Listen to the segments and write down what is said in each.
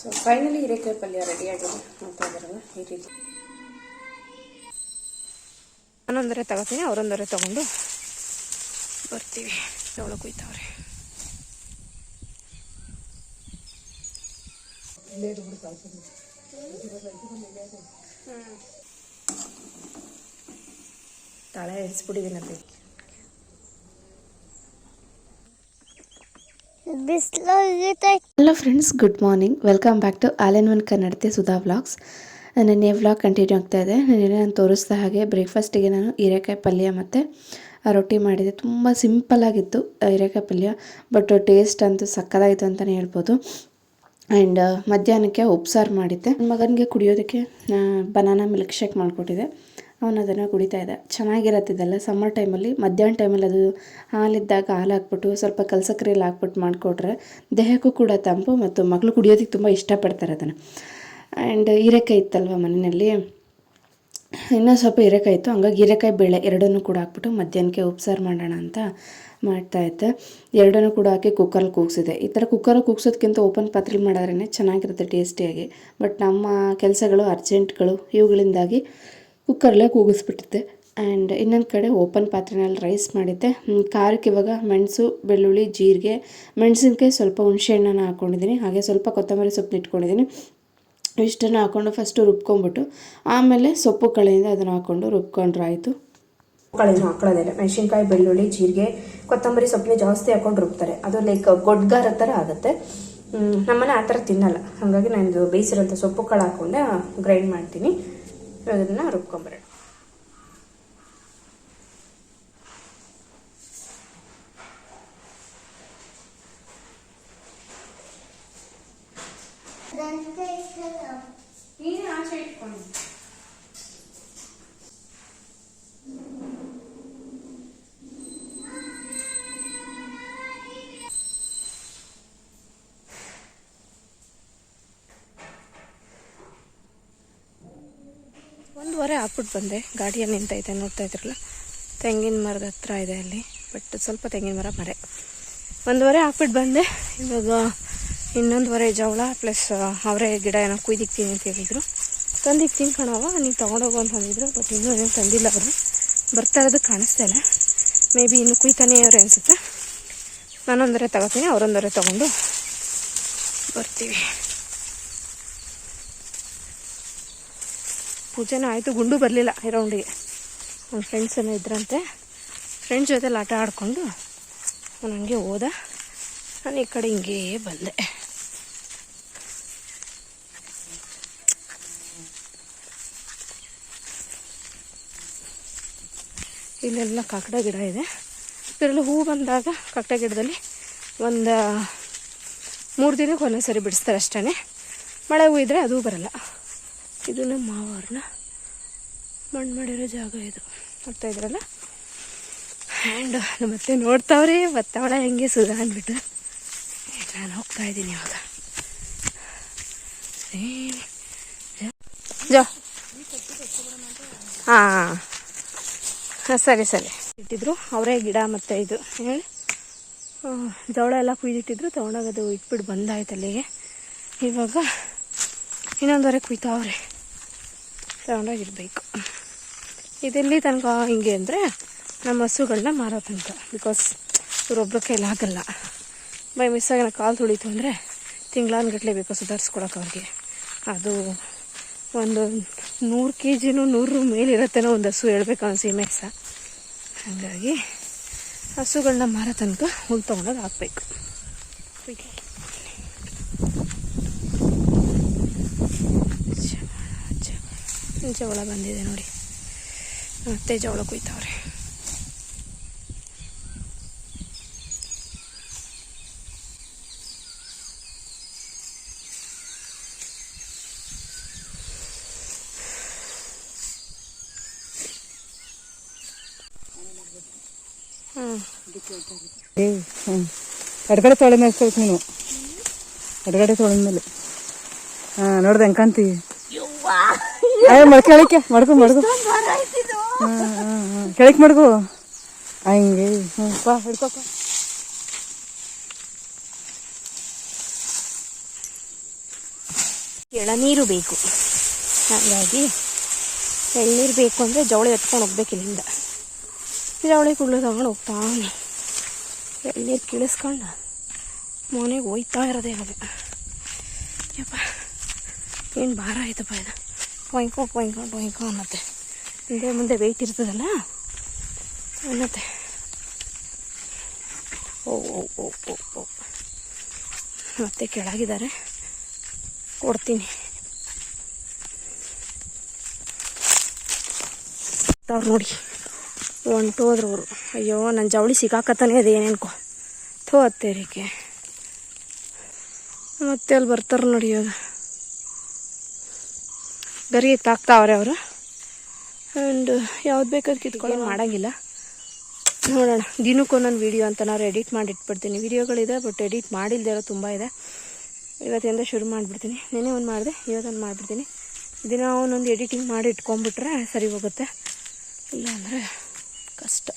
So finally ಹೀರೆಕಾಯಿ ಪಲ್ಯ ready ಆಗಿದೆ. ನೋಡ್ತಾ ಇದ್ದಾರಲ್ಲ ಈ ರೀತಿ. ನಾನೊಂದರೆ ತಗೋತೀನಿ ಅವರೊಂದರೆ ತಗೊಂಡು ಬರ್ತೀವಿ. ಅವಳು ಕುಯ್ತಾವ್ರೆ. ತಳೆ ಇಳಿಸ್ಬಿಟ್ಟಿದ್ದೀನಂತೆ hello friends good morning welcome back to all in one Kannadathi Sudha vlogs ನೆನ್ನೆ ವ್ಲಾಗ್ ಕಂಟಿನ್ಯೂ ಆಗ್ತಾ ಇದೆ. ನಾನು ನಾನು ತೋರಿಸ್ದ ಹಾಗೆ ಬ್ರೇಕ್ಫಾಸ್ಟಿಗೆ ನಾನು ಹೀರೆಕಾಯಿ ಪಲ್ಯ ಮತ್ತು ರೊಟ್ಟಿ ಮಾಡಿದೆ. ತುಂಬ ಸಿಂಪಲ್ ಆಗಿತ್ತು ಹೀರೆಕಾಯಿ ಪಲ್ಯ. ಬಟ್ ಟೇಸ್ಟ್ ಅಂತೂ ಸಕ್ಕತ್ತಾಗಿತ್ತು ಅಂತಲೇ ಹೇಳ್ಬೋದು. ಆ್ಯಂಡ್ ಮಧ್ಯಾಹ್ನಕ್ಕೆ ಉಪ್ಸಾರು ಮಾಡಿದ್ದೆ. ನನ್ನ ಮಗನಿಗೆ ಕುಡಿಯೋದಕ್ಕೆ ಬನಾನಾ ಮಿಲ್ಕ್ ಶೇಕ್ ಮಾಡಿಕೊಟ್ಟಿದ್ದೆ ಅವನು ಅದನ್ನು ಕುಡಿತಾ ಇದ್ದ. ಚೆನ್ನಾಗಿರತ್ತೆ ಇದೆಲ್ಲ. ಸಮ್ಮರ್ ಟೈಮಲ್ಲಿ ಮಧ್ಯಾಹ್ನ ಟೈಮಲ್ಲಿ ಅದು ಹಾಲಿದ್ದಾಗ ಹಾಲು ಹಾಕ್ಬಿಟ್ಟು ಸ್ವಲ್ಪ ಕಲ್ಸಕ್ರೆಯಲ್ಲಿ ಹಾಕ್ಬಿಟ್ಟು ಮಾಡಿಕೊಟ್ರೆ ದೇಹಕ್ಕೂ ಕೂಡ ತಂಪು ಮತ್ತು ಮಕ್ಕಳು ಕುಡಿಯೋದಕ್ಕೆ ತುಂಬ ಇಷ್ಟಪಡ್ತಾರೆ ಅದನ್ನು. ಆ್ಯಂಡ್ ಹೀರೆಕಾಯಿ ಇತ್ತಲ್ವ ಮನೆಯಲ್ಲಿ? ಇನ್ನೂ ಸ್ವಲ್ಪ ಹೀರೆಕಾಯಿ ಇತ್ತು. ಹಂಗಾಗಿ ಹೀರೆಕಾಯಿ ಬೇಳೆ ಎರಡನ್ನೂ ಕೂಡ ಹಾಕ್ಬಿಟ್ಟು ಮಧ್ಯಾಹ್ನಕ್ಕೆ ಉಪ್ಸಾರು ಮಾಡೋಣ ಅಂತ ಮಾಡ್ತಾ ಇದ್ದೆ. ಎರಡನ್ನೂ ಕೂಡ ಹಾಕಿ ಕುಕ್ಕರಲ್ಲಿ ಕೂಗಿಸಿದೆ ಈ ಥರ ಕುಕ್ಕರಲ್ಲಿ ಕೂಗ್ಸೋದಕ್ಕಿಂತ ಓಪನ್ ಪಾತ್ರೆಲಿ ಮಾಡಿದ್ರೇ ಚೆನ್ನಾಗಿರುತ್ತೆ ಟೇಸ್ಟಿಯಾಗಿ ಬಟ್ ನಮ್ಮ ಕೆಲಸಗಳು ಅರ್ಜೆಂಟ್ಗಳು ಇವುಗಳಿಂದಾಗಿ ಕುಕ್ಕರಲ್ಲೇ ಕೂಗಿಸ್ಬಿಟ್ಟಿದ್ದೆ. ಆ್ಯಂಡ್ ಇನ್ನೊಂದು ಕಡೆ ಓಪನ್ ಪಾತ್ರೆನಲ್ಲಿ ರೈಸ್ ಮಾಡಿದ್ದೆ. ಖಾರಕ್ಕೆ ಇವಾಗ ಮೆಣಸು, ಬೆಳ್ಳುಳ್ಳಿ, ಜೀರಿಗೆ, ಮೆಣಸಿನ್ಕಾಯಿ ಸ್ವಲ್ಪ ಹುಣಸೆಹಣ್ಣನ ಹಾಕ್ಕೊಂಡಿದ್ದೀನಿ ಹಾಗೆ ಸ್ವಲ್ಪ ಕೊತ್ತಂಬರಿ ಸೊಪ್ಪು ಇಟ್ಕೊಂಡಿದ್ದೀನಿ. ಇಷ್ಟನ್ನು ಹಾಕ್ಕೊಂಡು ಫಸ್ಟು ರುಬ್ಕೊಂಬಿಟ್ಟು ಆಮೇಲೆ ಸೊಪ್ಪು ಕಳೆಯಿಂದ ಅದನ್ನು ಹಾಕ್ಕೊಂಡು ರುಬ್ಕೊಂಡ್ರೆ ಆಯಿತು. ಮಕ್ಕಳೇನು ಹಾಕೊಳ್ಳೋದಿಲ್ಲ ಮೆಣಸಿನ್ಕಾಯಿ, ಬೆಳ್ಳುಳ್ಳಿ, ಜೀರಿಗೆ, ಕೊತ್ತಂಬರಿ ಸೊಪ್ಪನ್ನ ಜಾಸ್ತಿ ಹಾಕೊಂಡು ರುಬ್ತಾರೆ. ಅದು ಲೈಕ್ ಗೊಡ್ಗಾರ ಥರ ಆಗುತ್ತೆ. ನಮ್ಮನೆ ಆ ಥರ ತಿನ್ನಲ್ಲ. ಹಾಗಾಗಿ ನಾನು ಬೇಯಿಸಿರೋಂಥ ಸೊಪ್ಪು ಕಾಳು ಹಾಕೊಂಡೆ ಗ್ರೈಂಡ್ ಮಾಡ್ತೀನಿ. ಅದನ್ನ ರುಬ್ಕೊಂಬರೋಣ ಆಚೆ ಇಟ್ಕೊಂಡು ಬಂದೆ. ಗಾಡಿಯಲ್ಲಿ ನಿಂತೈತೆ, ನೋಡ್ತಾ ಇದ್ರಲ್ಲ. ತೆಂಗಿನ ಮರದ ಹತ್ರ ಇದೆ ಅಲ್ಲಿ ಬಟ್ ಸ್ವಲ್ಪ ತೆಂಗಿನ ಮರ ಮರೆ. ಒಂದುವರೆ ಹಾಕ್ಬಿಟ್ಟು ಬಂದೆ. ಇವಾಗ ಇನ್ನೊಂದುವರೆ ಜವಳ ಪ್ಲಸ್ ಅವರೇ ಗಿಡ ಏನೋ ಕುಯ್ದಿಕ್ತೀನಿ ಅಂತ ಹೇಳಿದರು. ತಂದಿಕ್ತೀನಿ ಕಣವ ನೀವು ತೊಗೊಂಡೋಗು ಅಂತ ಅಂದಿದ್ರು ಬಟ್ ಇನ್ನೂ ಏನು ತಂದಿಲ್ಲ ಅವರು. ಬರ್ತಾ ಇರೋದು ಕಾಣಿಸ್ತಾ ಇಲ್ಲ ಮೇ ಬಿ ಇನ್ನು ಕುಯ್ತಾನೇ ಅವ್ರೆ ಅನಿಸುತ್ತೆ. ನಾನೊಂದರೆ ತಗೋತೀನಿ ಅವರೊಂದರೆ ತೊಗೊಂಡು ಬರ್ತೀವಿ. ಪೂಜೆನೂ ಆಯಿತು, ಗುಂಡು ಬರಲಿಲ್ಲ ರೌಂಡಿಗೆ ನನ್ನ ಫ್ರೆಂಡ್ಸ್ ಏನೋ ಇದ್ರಂತೆ. ಫ್ರೆಂಡ್ಸ್ ಜೊತೆಲಿ ಆಟ ಆಡಿಕೊಂಡು ನಾನು ಹಂಗೆ ಹೋದ. ನಾನು ಈ ಕಡೆ ಹಿಂಗೇ ಬಂದೆ. ಇಲ್ಲೆಲ್ಲ ಕಾಕಡ ಗಿಡ ಇದೆ. ಇದರಲ್ಲಿ ಹೂ ಬಂದಾಗ ಕಾಕಡ ಗಿಡದಲ್ಲಿ ಒಂದು ಮೂರು ದಿನಕ್ಕೆ ಒಂದೊಂದು ಸರಿ ಬಿಡಿಸ್ತಾರೆ ಅಷ್ಟೇ ಮಳೆ ಹೂ ಇದ್ದರೆ ಅದು ಬರಲ್ಲ. ಇದು ನಮ್ಮ ಮಾವವ್ರನ್ನ ಮಣ್ಣು ಮಾಡಿರೋ ಜಾಗ ಇದು. ನೋಡ್ತಾ ಇದ್ರಲ್ಲ? ಆ್ಯಂಡ್ ಮತ್ತೆ ನೋಡ್ತಾವ್ರಿ ಬತ್ತವಳ ಹೆಂಗೆ ಸುಧಾ ಅಂದ್ಬಿಟ್ಟು ನಾನು ಹೋಗ್ತಾ ಇದ್ದೀನಿ ಇವಾಗ. ಏ- ಜೋ. ಹಾಂ ಸರಿ ಸರಿ. ಇಟ್ಟಿದ್ರು. ಅವರೇ ಗಿಡ ಮತ್ತು ಇದು, ಹೇಳಿ. ಜವಳ ಎಲ್ಲ ಕುಯ್ದಿಟ್ಟಿದ್ರು ತೊಗೊಂಡೋಗೋದು ಇಟ್ಬಿಟ್ಟು ಬಂದಾಯ್ತು ಅಲ್ಲಿಗೆ ಇವಾಗ ಇನ್ನೊಂದುವರೆ ಕುಯ್ತಾವ್ರೆ. ತಗೊಂಡೋಗಿರ್ಬೇಕು. ಇದೆಲ್ಲಿ ತನಕ ಹಿಂಗೆ ಅಂದರೆ ನಮ್ಮ ಹಸುಗಳನ್ನ ಮಾರೋ ತನಕ. ಬಿಕಾಸ್ ಇವರೊಬ್ಬರ ಕೈಲಿ ಆಗಲ್ಲ. ಬೈ ಮಿಸ್ಸಾಗಿ ನಾನು ಕಾಲು ತುಳಿತು ಅಂದರೆ ತಿಂಗಳಾನ್ಗಟ್ಲೆ ಬೇಕು ಸುಧಾರಿಸ್ಕೊಳಕ್ಕೆ ಅವ್ರಿಗೆ. ಅದು ಒಂದು ನೂರು ಕೆ ಜಿನೂ ನೂರು ಮೇಲಿರತ್ತೇನೋ ಒಂದು ಹಸು ಹೇಳ್ಬೇಕು ಅವ್ನು ಸೀಮೆ ಸಹ ಹಾಗಾಗಿ ಹಸುಗಳನ್ನ ಮಾರೋ ತನಕ ಹುಲ್ ತೊಗೊಂಡೋಗಿ ಹಾಕ್ಬೇಕು. ಜವಳ ಜವಳ ಬಂದಿದೆ ನೋಡಿ. ಮತ್ತೆ ಜವಳ ಕುಯ್ತಾವ್ರೆ. ಹ್ಞೂ ಹ್ಮ್. ಎಡಗಡೆ ತೊಳೆ ಮೇಲೆ ನೀನು. ಎಡಗಡೆ ತೊಳೆ ಮೇಲೆ. ಹಾಂ ನೋಡ್ದೆ ಹೆಂಗ್ ಅಯ್ಯ ಮಡ್ಕ ಕೆಳಕ್ಕೆ ಮಡ್ಕೊ ಮಡ್ಕೊ. ಕೆಳಕ್ ಮಡ್ಕೊ. ಹಂಗೆ ಹ್ಞೂ ಹಿಡ್ಕೊಕ್ಕ ಎಳನೀರು ಬೇಕು. ಹಾಗಾಗಿ ಎಳ್ನೀರು ಬೇಕು ಅಂದರೆ ಜವಳಿ ಎತ್ಕೊಂಡು ಹೋಗ್ಬೇಕು ಇಲ್ಲಿಂದ. ಜವಳಿ ಕುಳ್ಳು ತಗೊಂಡು ಹೋಗ್ತಾನೆ ಎಳ್ನೀರು ಕೀಳಿಸ್ಕೊಂಡು ಮನೆಗೆ ಹೋಯ್ತಾ ಇರೋದೇ ಅದು ಯಪ್ಪ ಏನು ಭಾರ ಆಯ್ತಪ್ಪ ಇದು. ಟೊಯ್ಕೊ ಟೊಯ್ಕೊ ಟೊಯ್ಕೊ ಅನ್ನತ್ತೆ. ಹಿಂದೆ ಮುಂದೆ ವೆಯ್ಟ್ ಇರ್ತದಲ್ಲ? ಅನ್ನತ್ತೆ. ಓ ಓ ಓ ಓ ಮತ್ತೆ ಕೆಳಗಿದ್ದಾರೆ. ಕೊಡ್ತೀನಿ. ಅವ್ರು ನೋಡಿ. ಹೊಂಟೋದ್ರು ಅವರು. ಅಯ್ಯೋ ನನ್ನ ಜವಳಿ ಸಿಗಾಕತ್ತಾನೆ ಅದು ಏನೇನ್ಕೋ. ಥೋ ಹತ್ತೇರಿಕೆ ಮತ್ತೆ ಅಲ್ಲಿ ಬರ್ತಾರೆ ನೋಡಿ ಇವಾಗ? ಗರಿ ತಾಕ್ತಾವ್ರೆ ಅವರು. ಆ್ಯಂಡ್ ಯಾವ್ದು ಬೇಕಾದ್ರೆ ಕಿತ್ಕೊಳ್ಳೋ ಮಾಡೋಂಗಿಲ್ಲ. ನೋಡೋಣ ದಿನಕ್ಕೆ ಒಂದೊಂದು ವೀಡಿಯೋ ಅಂತ ನಾನು ಎಡಿಟ್ ಮಾಡಿ ಇಟ್ಬಿಡ್ತೀನಿ ವೀಡಿಯೋಗಳಿದೆ ಬಟ್ ಎಡಿಟ್ ಮಾಡಿಲ್ದೇ ಇರೋ ತುಂಬ ಇದೆ. ಇವತ್ತಿಂದ ಶುರು ಮಾಡಿಬಿಡ್ತೀನಿ. ನೆನೆ ಒಂದು ಮಾಡಿದೆ ಇವತ್ತೊಂದು ಮಾಡಿಬಿಡ್ತೀನಿ. ದಿನ ಒಂದೊಂದು ಎಡಿಟಿಂಗ್ ಮಾಡಿ ಇಟ್ಕೊಂಡ್ಬಿಟ್ರೆ ಸರಿ ಹೋಗುತ್ತೆ. ಇಲ್ಲ ಅಂದರೆ ಕಷ್ಟ.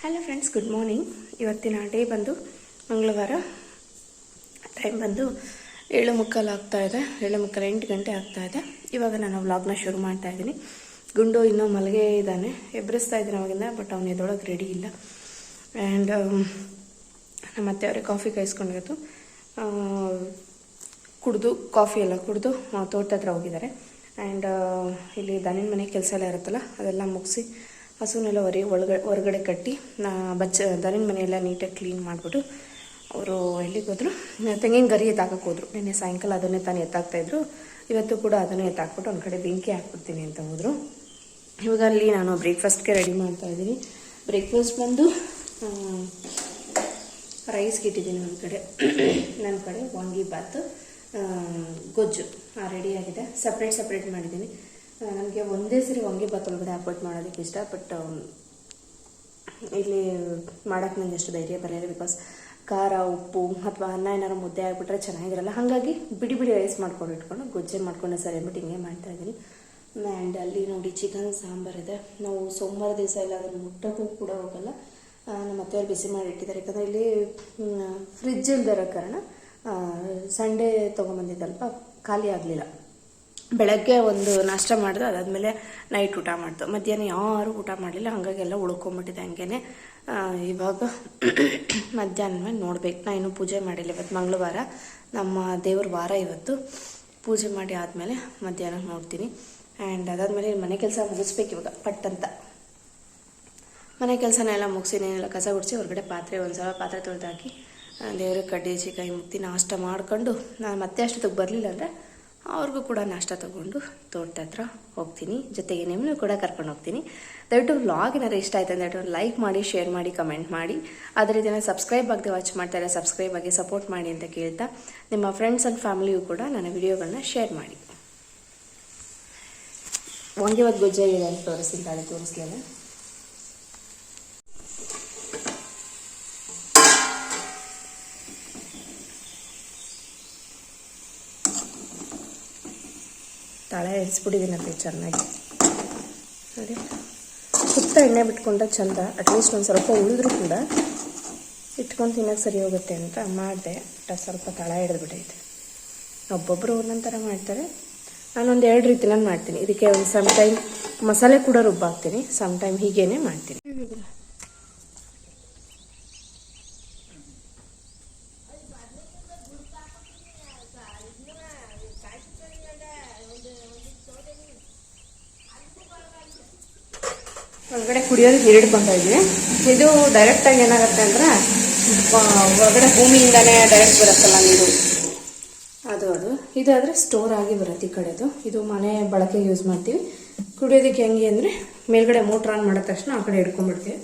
Hello friends, good morning. ಇವತ್ತಿನ ಡೇ ಬಂದು ಮಂಗಳವಾರ. ಟೈಮ್ ಬಂದು ಏಳು ಮುಕ್ಕಾಲು ಆಗ್ತಾ ಇದೆ. ಏಳು ಮುಕ್ಕಾಲು ಎಂಟು ಗಂಟೆ ಆಗ್ತಾ ಇದೆ. ಇವಾಗ ನಾನು ವ್ಲಾಗ್ನ ಶುರು ಮಾಡ್ತಾ ಇದ್ದೀನಿ. ಗುಂಡು ಇನ್ನೂ ಮಲಗೆ ಇದ್ದಾನೆ. ಎಬ್ಬರಿಸ್ತಾ ಇದ್ದೀನಿ ಅವಾಗಿಂದ, ಬಟ್ ಅವನು ಎದೊಳಗೆ ರೆಡಿ ಇಲ್ಲ. ಆ್ಯಂಡ್ ನಮ್ಮ ಅತ್ತೆ ಅವ್ರಿಗೆ ಕಾಫಿ ಕಾಯಿಸ್ಕೊಂಡಿರೋದು ಕುಡಿದು ಕಾಫಿ ಎಲ್ಲ ಕುಡಿದು ತೋಟದ ಹತ್ರ ಹೋಗಿದ್ದಾರೆ. ಆ್ಯಂಡ್ ಇಲ್ಲಿ ದನಿನ ಮನೆ ಕೆಲಸ ಎಲ್ಲ ಇರುತ್ತಲ್ಲ, ಅದೆಲ್ಲ ಮುಗಿಸಿ ಹಸುವನ್ನೆಲ್ಲ ಹೊರಗೆ ಒಳಗಡೆ ಹೊರಗಡೆ ಕಟ್ಟಿ ಬಚ್ಚ, ದನಿನ ಮನೆಯೆಲ್ಲ ನೀಟಾಗಿ ಕ್ಲೀನ್ ಮಾಡಿಬಿಟ್ಟು ಅವರು ಎಲ್ಲಿಗೆ ಹೋದ್ರು ತೆಂಗಿನ ಗರಿ ಎತ್ತಾಕಕ್ಕೆ ಹೋದ್ರು. ನಿನ್ನೆ ಸಾಯಂಕಾಲ ಅದನ್ನೇ ತಾನು ಎತ್ತಾಕ್ತಾಯಿದ್ರು ಇವತ್ತು ಕೂಡ ಅದನ್ನೇ ಎತ್ತಾಕ್ಬಿಟ್ಟು ಒಂದು ಕಡೆ ಬೆಂಕಿ ಹಾಕ್ಬಿಡ್ತೀನಿ ಅಂತ ಹೋದರು. ಇವಾಗ ಅಲ್ಲಿ ನಾನು ಬ್ರೇಕ್ಫಾಸ್ಟ್ಗೆ ರೆಡಿ ಮಾಡ್ತಾ ಇದ್ದೀನಿ. ಬ್ರೇಕ್ಫಾಸ್ಟ್ ಬಂದು ರೈಸ್ಗೆ ಇಟ್ಟಿದ್ದೀನಿ ಒಂದು ಕಡೆ. ನನ್ನ ಕಡೆ ವಾಂಗಿಬಾತು ಗೊಜ್ಜು. ರೆಡಿಯಾಗಿದೆ ಸಪ್ರೇಟ್ ಸಪ್ರೇಟ್ ಮಾಡಿದ್ದೀನಿ ನನಗೆ ಒಂದೇ ಸರಿ ವಾಂಗಿಬಾತ್ ಒಳಗಡೆ ಹಾಕ್ಬಿಟ್ಟು ಮಾಡೋದಕ್ಕೆ ಇಷ್ಟ ಬಟ್ ಇಲ್ಲಿ ಮಾಡೋಕ್ಕೆ ನನಗೆ ಎಷ್ಟು ಧೈರ್ಯ ಬರಲಿಲ್ಲ ಬಿಕಾಸ್ ಖಾರ, ಉಪ್ಪು ಅಥವಾ ಅನ್ನ ಏನಾದ್ರು ಮುದ್ದೆ ಆಗಿಬಿಟ್ರೆ ಚೆನ್ನಾಗಿರಲ್ಲ. ಹಾಗಾಗಿ ಬಿಡಿ ಬಿಡಿ ರೈಸ್ ಮಾಡ್ಕೊಂಡು ಇಟ್ಕೊಂಡು ಗೊಜ್ಜೆ ಮಾಡ್ಕೊಂಡೆ ಸರಿ ಅಂದ್ಬಿಟ್ಟು ಹಿಂಗೆ ಮಾಡ್ತಾ ಇದ್ದೀನಿ. ಆ್ಯಂಡ್ ಅಲ್ಲಿ ನೋಡಿ ಚಿಕನ್ ಸಾಂಬಾರಿದೆ ನಾವು ಸೋಮವಾರ ದಿವಸ ಎಲ್ಲ ಅದನ್ನು ಮುಟ್ಟೋಕ್ಕೂ ಕೂಡ ಹೋಗಲ್ಲ. ನಮ್ಮ ಅತ್ತೆಯವ್ರು ಬಿಸಿ ಮಾಡಿ ಇಟ್ಟಿದ್ದಾರೆ. ಯಾಕಂದರೆ ಇಲ್ಲಿ ಫ್ರಿಜ್ ಇಲ್ದಿರೋ ಕಾರಣ ಸಂಡೇ ತೊಗೊಂಬಂದಿದ್ದಲ್ಪ. ಖಾಲಿ ಆಗಲಿಲ್ಲ. ಬೆಳಗ್ಗೆ ಒಂದು ನಾಷ್ಟ ಮಾಡಿದೆ ಅದಾದಮೇಲೆ ನೈಟ್ ಊಟ ಮಾಡ್ತು ಮಧ್ಯಾಹ್ನ ಯಾರು ಊಟ ಮಾಡಲಿಲ್ಲ ಹಾಗಾಗಿ ಎಲ್ಲ ಉಳ್ಕೊಂಬಿಟ್ಟಿದೆ ಹಂಗೇನೆ. ಆ, ಇವಾಗ ಮಧ್ಯಾಹ್ನ ಮೇಲೆ ನೋಡ್ಬೇಕು. ನಾ ಇನ್ನೂ ಪೂಜೆ ಮಾಡಿಲ್ಲ ಇವತ್ತು ಮಂಗಳವಾರ. ನಮ್ಮ ದೇವ್ರ ವಾರ ಇವತ್ತು. ಪೂಜೆ ಮಾಡಿ ಆದಮೇಲೆ ಮಧ್ಯಾಹ್ನ ನೋಡ್ತೀನಿ. ಆ್ಯಂಡ್ ಅದಾದಮೇಲೆ ಮನೆ ಕೆಲಸ ಮುಗಿಸ್ಬೇಕು ಇವಾಗ ಪಟ್ ಅಂತ ಮನೆ ಕೆಲಸನೆಲ್ಲ ಮುಗಿಸಿ ಏನೆಲ್ಲ ಕಸ ಗುಡಿಸಿ ಹೊರಗಡೆ ಪಾತ್ರೆ ಒಂದು ಸಲ ಪಾತ್ರೆ ತೊಳೆದು ಹಾಕಿ ದೇವ್ರ ಕಡ್ಡಿ ಚಿಕಾಯಿ ಮುಕ್ತಿ ನಾಷ್ಟ ಮಾಡ್ಕೊಂಡು ನಾನು ಮತ್ತೆ ಅಷ್ಟೊತ್ತಿಗೆ ಬರಲಿಲ್ಲ ಅಂದರೆ ಅವ್ರಿಗೂ ಕೂಡ ನಾಷ್ಟ ತೊಗೊಂಡು ತೋಟದ ಹತ್ರ ಹೋಗ್ತೀನಿ. ಜೊತೆಗೆ ನಿಮ್ಮನ್ನು ಕೂಡ ಕರ್ಕೊಂಡು ಹೋಗ್ತೀನಿ. ದಯವಿಟ್ಟು ವ್ಲಾಗ್ ಏನಾದ್ರು ಇಷ್ಟ ಆಯ್ತು ಅಂದರೆ ಲೈಕ್ ಮಾಡಿ ಶೇರ್ ಮಾಡಿ ಕಮೆಂಟ್ ಮಾಡಿ. ಅದೇ ಇದನ್ನು ಸಬ್ಸ್ಕ್ರೈಬ್ ಆಗದೆ ವಾಚ್ ಮಾಡ್ತಾರೆ ಸಬ್ಸ್ಕ್ರೈಬ್ ಆಗಿ ಸಪೋರ್ಟ್ ಮಾಡಿ ಅಂತ ಕೇಳ್ತಾ ನಿಮ್ಮ ಫ್ರೆಂಡ್ಸ್ ಆ್ಯಂಡ್ ಫ್ಯಾಮಿಲಿಯೂ ಕೂಡ ನನ್ನ ವಿಡಿಯೋಗಳನ್ನ ಶೇರ್ ಮಾಡಿ. ವಾಂಗಿಬಾತ್ ಗೊಜ್ಜಾಗಿದೆ ಅಂತ ತೋರಿಸಿದ್ದಾಳೆ ತೋರಿಸ್ಲಿಲ್ಲ ತಳ ಅಂತ ಚೆನ್ನಾಗಿ. ನೋಡಿ. ಸುತ್ತ ಎಣ್ಣೆ ಬಿಟ್ಕೊಂಡ್ರೆ ಚಂದ ಅಟ್ಲೀಸ್ಟ್ ಒಂದು ಸ್ವಲ್ಪ ಉಳಿದ್ರು ಕೂಡ ಇಟ್ಕೊಂಡು ತಿನ್ನೋಕೆ ಸರಿ ಹೋಗುತ್ತೆ ಅಂತ ಮಾಡಿದೆ. ಬಟ್ ಸ್ವಲ್ಪ ತಳ ಹಿಡಿದ್ಬಿಟ್ಟೈತೆ ಒಬ್ಬೊಬ್ಬರು ಒಂದೊಂದು ಥರ ಮಾಡ್ತಾರೆ. ನಾನೊಂದು ಎರಡು ರೀತಿನಲ್ಲಿ ಮಾಡ್ತೀನಿ. ಇದಕ್ಕೆ ಒಂದು ಸಮ್ ಟೈಮ್ ಮಸಾಲೆ ಕೂಡ ರುಬ್ಬಾಕ್ತೀನಿ. ಸಮ್ ಟೈಮ್ ಹೀಗೇನೆ ಮಾಡ್ತೀನಿ. ಒಳಗಡೆ ಹಿರಿಡ್ಕೊತಾ ಇದ್ವಿ ಇದು. ಡೈರೆಕ್ಟಾಗಿ ಏನಾಗುತ್ತೆ ಅಂದ್ರೆ ಹೊರಗಡೆ ಭೂಮಿಯಿಂದನೇ ಡೈರೆಕ್ಟ್ ಬರುತ್ತಲ್ಲ ನೀರು. ಅದು ಅದು. ಇದಾದರೆ ಸ್ಟೋರ್ ಆಗಿ ಬರುತ್ತೆ ಈ ಕಡೆದು. ಇದು ಮನೆ ಬಳಕೆ ಯೂಸ್ ಮಾಡ್ತೀವಿ. ಕುಡಿಯೋದಕ್ಕೆ ಹೆಂಗೆ ಅಂದರೆ, ಮೇಲ್ಗಡೆ ಮೋಟ್ರ್ ಆನ್ ಮಾಡಿದ ತಕ್ಷಣ ಆ ಕಡೆ ಹಿಡ್ಕೊಂಡ್ಬಿಡ್ತೀವಿ.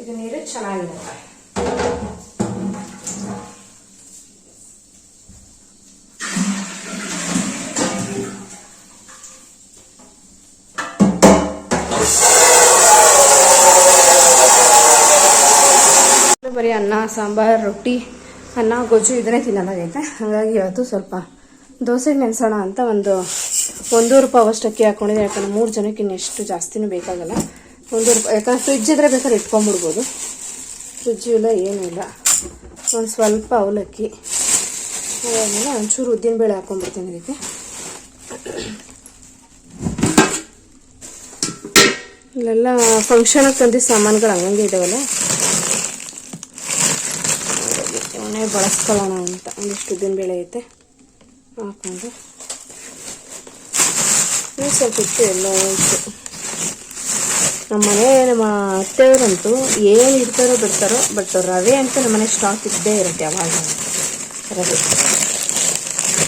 ಇದು ನೀರು ಚೆನ್ನಾಗಿರುತ್ತೆ. ಸಾಂಬಾರು, ರೊಟ್ಟಿ, ಅನ್ನ, ಗೊಜ್ಜು ಇದನ್ನೇ ತಿನ್ನೋದಾಗೈತೆ ಹಾಗಾಗಿ ಇವತ್ತು ಸ್ವಲ್ಪ ದೋಸೆ ನೆನೆಸೋಣ ಅಂತ ಒಂದು ಒಂದೂವರೆ ರೂಪಾಯಿ ಅಷ್ಟು ಅಕ್ಕಿ ಹಾಕೊಂಡಿದ್ದೆ ಯಾಕಂದ್ರೆ ಮೂರು ಜನಕ್ಕೆ ಇನ್ನೆಷ್ಟು ಜಾಸ್ತಿನೂ ಬೇಕಾಗಲ್ಲ. ಒಂದು ರೂಪಾಯಿ ಯಾಕಂದ್ರೆ ಫ್ರಿಜ್ ಇದ್ರೆ ಬೇಕಾದ್ರೆ ಇಟ್ಕೊಂಬಿಡ್ಬೋದು. ಫ್ರಿಜ್ಜು ಇಲ್ಲ, ಏನೂ ಇಲ್ಲ. ಒಂದು ಸ್ವಲ್ಪ ಅವಲಕ್ಕಿ. ಅದಾದ್ಮೇಲೆ ಒಂಚೂರು ಉದ್ದಿನಬೇಳೆ ಹಾಕೊಂಡ್ಬಿಡ್ತೀನಿ ಇದಕ್ಕೆ ಇಲ್ಲೆಲ್ಲ ಫಂಕ್ಷನಿಗೆ ತಂದಿದ್ದ ಸಾಮಾನುಗಳು ಹಂಗಂಗೆ ಇದಾವಲ್ಲ. ಬಳಸ್ಕೊಳ್ಳೋಣ ಅಂತ ಒಂದಿಷ್ಟು ಉದ್ದಿನ ಬೇಳೆ ಐತೆ. ಹಾಕೊಂಡು ಸ್ವಲ್ಪ ಇತ್ತು ಎಲ್ಲ ಹೋಯ್ತು ನಮ್ಮ ಮನೆ ನಮ್ಮ ಅತ್ತೆಯವರಂತೂ ಏನು ಇಡ್ತಾರೋ ಬಿಡ್ತಾರೋ, ಬಟ್ ರವೆ ಅಂತ ನಮ್ಮನೆ ಸ್ಟಾಕ್ ಇದ್ದೇ ಇರುತ್ತೆ ಯಾವಾಗ. ರವೆ.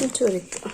ಒಂಚೂರಿತ್ತು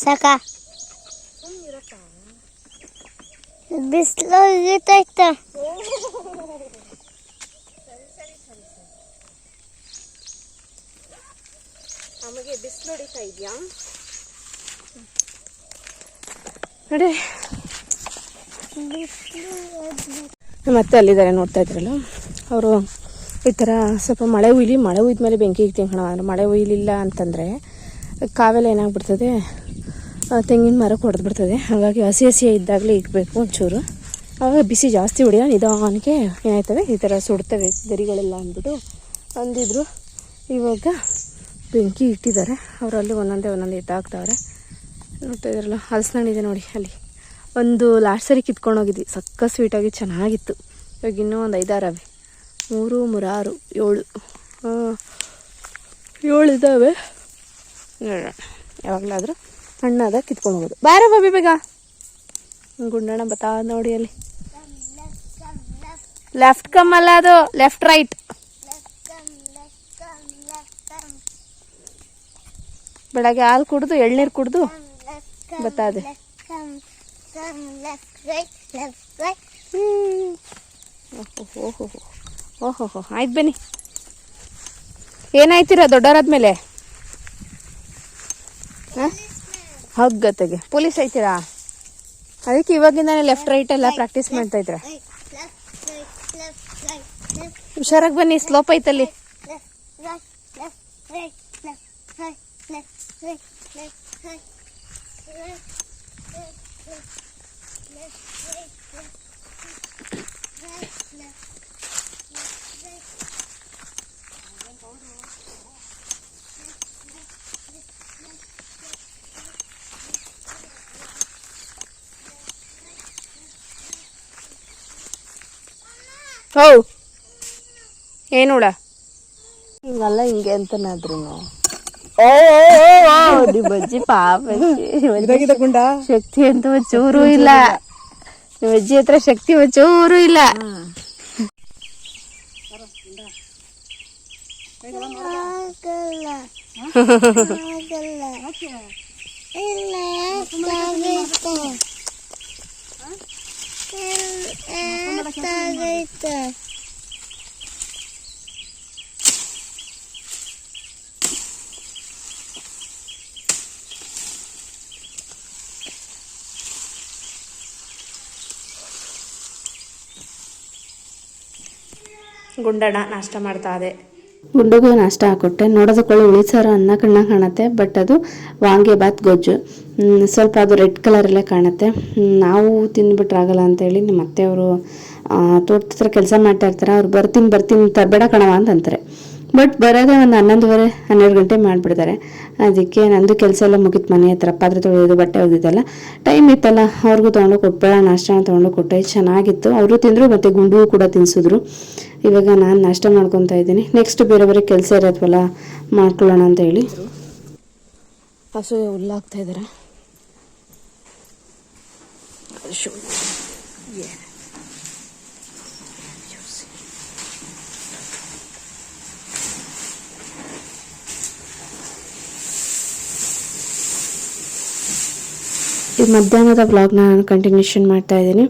ಸಾಕ ಬಿಸಿಲು ಇರ್ತೈತೆ ನಮಗೆ ಬಿಸಿಲು ಹೊಡಿತಾ ಇದೆಯಾ? ನೋಡಿ. ಮತ್ತೆ ಅಲ್ಲಿದ್ದಾರೆ ನೋಡ್ತಾ ಇದ್ರಲ್ಲ ಅವರು ಈ ಥರ ಸ್ವಲ್ಪ ಮಳೆ ಹುಯ್ಲಿ ಮಳೆ ಹುಯ್ದ ಬೆಂಕಿ ಇಕ್ತೀನಿ ಕಣ ಅಂದ್ರೆ ಮಳೆ ಹುಯ್ಲಿಲ್ಲ ಅಂತಂದರೆ ಕಾವೆಲ್ಲ ಏನಾಗ್ಬಿಡ್ತದೆ? ತೆಂಗಿನ ಮರ ಕೊಡ್ದು ಬಿಡ್ತದೆ. ಹಾಗಾಗಿ ಹಸಿ ಹಸಿ ಇದ್ದಾಗಲೇ ಇಡಬೇಕು ಒಂಚೂರು. ಆವಾಗ ಬಿಸಿ ಜಾಸ್ತಿ ಹೊಡಿಯ ನಿಧಾನಕ್ಕೆ ಏನಾಯ್ತವೆ ಈ ಥರ ಸುಡ್ತವೆ ಗರಿಗಳೆಲ್ಲ ಅಂದ್ಬಿಟ್ಟು ಅಂದಿದ್ರು. ಇವಾಗ ಬೆಂಕಿ ಇಟ್ಟಿದ್ದಾರೆ. ಅವರು ಅಲ್ಲಿ ಒಂದೊಂದೇ ಒಂದೊಂದೇ ಎತ್ತಾಕ್ತವ್ರೆ ನೋಡ್ತಾ ಇದ್ರಲ್ಲ ಹಲಸಿನಣ್ಣಿದೆ ನೋಡಿ ಅಲ್ಲಿ. ಒಂದು ಲಾಸ್ಟ್ ಸರಿ ಕಿತ್ಕೊಂಡೋಗಿದ್ವಿ. ಸಕ್ಕ ಸ್ವೀಟಾಗಿ ಚೆನ್ನಾಗಿತ್ತು. ಇವಾಗ ಇನ್ನೂ ಒಂದು ಐದಾರು ಅವೆ. ಮೂರು, ಮೂರಾರು, ಏಳು. ಏಳು ಇದ್ದಾವೆ. ಯಾವಾಗಲಾದರೂ ಹಣ್ಣಾದ ಕಿತ್ಕೊಂಡು ಹೋಗೋದು. ಬಾರ ಬಾಬಿ ಬೇಗ. ಗುಂಡಣ್ಣ ಬತ್ತಾ ನೋಡಿ ಅಲ್ಲಿ. ಲೆಫ್ಟ್ ಕಮ್ ಅಲ್ಲ ಅದು. ಲೆಫ್ಟ್ ರೈಟ್ ಬೆಳಗ್ಗೆ ಹಾಲು ಕುಡ್ದು, ಎಳ್ನೀರು ಕುಡ್ದು ಬತ್ತಾದೆ ಓಹೋ, ಹೋ ಆಯ್ತು ಬನ್ನಿ. ಏನಾಯ್ತೀರ ದೊಡ್ಡವರಾದ್ಮೇಲೆ? ಹಗ್ಗತೆಗೆ ಪೊಲೀಸ್ ಐತೀರಾ ಅದಕ್ಕೆ ಇವಾಗಿಂದಾನೆ ಲೆಫ್ಟ್ ರೈಟ್ ಎಲ್ಲ ಪ್ರಾಕ್ಟೀಸ್ ಮಾಡ್ತಾ ಇದ್ರ. ಹುಷಾರಾಗಿ ಬನ್ನಿ ಸ್ಲೋಪ್ ಐತಲ್ಲಿ. ಹೌ ಏನೋಡ ಹಿಂಗಲ್ಲ ಹಿಂಗೆ ಅಂತನಾದ್ರು ಓ ದಿ ಬಜ್ಜಿ ಪಾಪ ಇದಾಗಿದೆ ಗುಂಡ ಶಕ್ತಿ ಅಂತ ಒಂಚೂರು ಇಲ್ಲ ನಿಮ್ಮ ಅಜ್ಜಿ ಹತ್ರ ಶಕ್ತಿ ಒಂಚೂರು ಇಲ್ಲ ಆಗಲ್ಲ ಆಗಲ್ಲ ಇಲ್ಲ ಯಾಕಾಗುತ್ತೆ ಆಗೈತೆ ಗುಂಡಣ್ಣ ನಾಷ್ಟ ಮಾಡ್ತಾ ಇದೆ ಗುಂಡುಗೂ ನಾಷ್ಟ ಹಾಕೊಟ್ಟೆ ನೋಡೋದಕ್ಕೊಳ್ಳೆ ಉಳಿಸಾರು ಅನ್ನ ಕಣ್ಣ ಕಾಣುತ್ತೆ ಬಟ್ ಅದು ವಾಂಗೆ ಬಾತ್ ಗೊಜ್ಜು. ಸ್ವಲ್ಪ ಅದು ರೆಡ್ ಕಲರಲ್ಲೇ ಕಾಣುತ್ತೆ. ನಾವು ತಿಂದ್ಬಿಟ್ರಾಗಲ್ಲ ಅಂತೇಳಿ ನಮ್ಮ ಅತ್ತೆಯವರು ತೋಟದ ಹತ್ರ ಕೆಲಸ ಮಾಡ್ತಾ ಇರ್ತಾರೆ. ಅವ್ರು ಬರ್ತೀನಿ ಬರ್ತೀನಿ, ತರಬೇಡ ಕಣವ ಅಂತ ಅಂತಾರೆ ಬಟ್ ಬರೋದೇ ಒಂದು ಹನ್ನೊಂದುವರೆ, ಹನ್ನೆರಡು ಗಂಟೆ ಮಾಡಿಬಿಡ್ತಾರೆ. ಅದಕ್ಕೆ ನಂದು ಕೆಲಸ ಎಲ್ಲ ಮುಗಿತು ಮನೆ ಹತ್ರ. ಪಾತ್ರೆ ತೊಳೆಯೋದು, ಬಟ್ಟೆ ಒಗೆದಲ್ಲ ಟೈಮ್ ಇತ್ತಲ್ಲ, ಅವ್ರಿಗೂ ತೊಗೊಂಡು ಕೊಟ್ಬೇಡ ನಾಷ್ಟ ತೊಗೊಂಡು ಕೊಟ್ಟೆ. ಚೆನ್ನಾಗಿತ್ತು. ಅವರು ತಿಂದರು, ಮತ್ತು ಗುಂಡು ಕೂಡ ತಿನ್ಸಿದ್ರು. ಇವಾಗ ನಾನು ನಾಷ್ಟ ಮಾಡ್ಕೊತಾ ಇದ್ದೀನಿ. ನೆಕ್ಸ್ಟ್ ಬೇರೆ ಬೇರೆ ಕೆಲಸ ಇರತ್ವಲ್ಲ ಮಾಡ್ಕೊಳ್ಳೋಣ ಅಂತ ಹೇಳಿ. ಹಸು. ಹುಲ್ಲಾಗ್ತಾ ಇದ್ದಾರೆ ಈ ಮಧ್ಯಾಹ್ನದ ಬ್ಲಾಗ್ನ ನಾನು ಕಂಟಿನ್ಯೂಷನ್ ಮಾಡ್ತಾ ಇದ್ದೀನಿ.